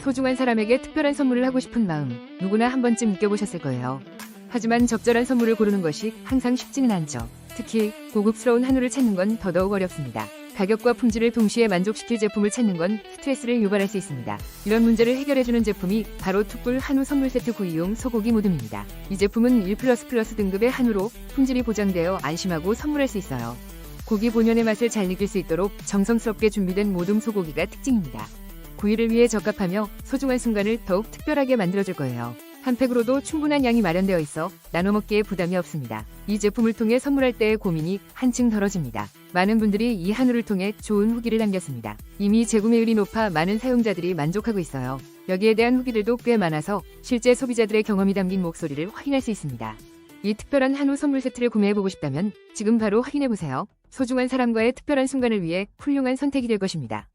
소중한 사람에게 특별한 선물을 하고 싶은 마음 누구나 한 번쯤 느껴보셨을 거예요. 하지만 적절한 선물을 고르는 것이 항상 쉽지는 않죠. 특히 고급스러운 한우를 찾는 건 더더욱 어렵습니다. 가격과 품질을 동시에 만족시킬 제품을 찾는 건 스트레스를 유발할 수 있습니다. 이런 문제를 해결해주는 제품이 바로 툭불 한우 선물 세트 구이용 소고기 모듬입니다. 이 제품은 1 플러스 플러스 등급의 한우로 품질이 보장되어 안심하고 선물할 수 있어요. 고기 본연의 맛을 잘 느낄 수 있도록 정성스럽게 준비된 모둠 소고기가 특징입니다. 구이를 위해 적합하며 소중한 순간을 더욱 특별하게 만들어줄 거예요. 한 팩으로도 충분한 양이 마련되어 있어 나눠 먹기에 부담이 없습니다. 이 제품을 통해 선물할 때의 고민이 한층 덜어집니다. 많은 분들이 이 한우를 통해 좋은 후기를 남겼습니다. 이미 재구매율이 높아 많은 사용자들이 만족하고 있어요. 여기에 대한 후기들도 꽤 많아서 실제 소비자들의 경험이 담긴 목소리를 확인할 수 있습니다. 이 특별한 한우 선물 세트를 구매해보고 싶다면 지금 바로 확인해보세요. 소중한 사람과의 특별한 순간을 위해 훌륭한 선택이 될 것입니다.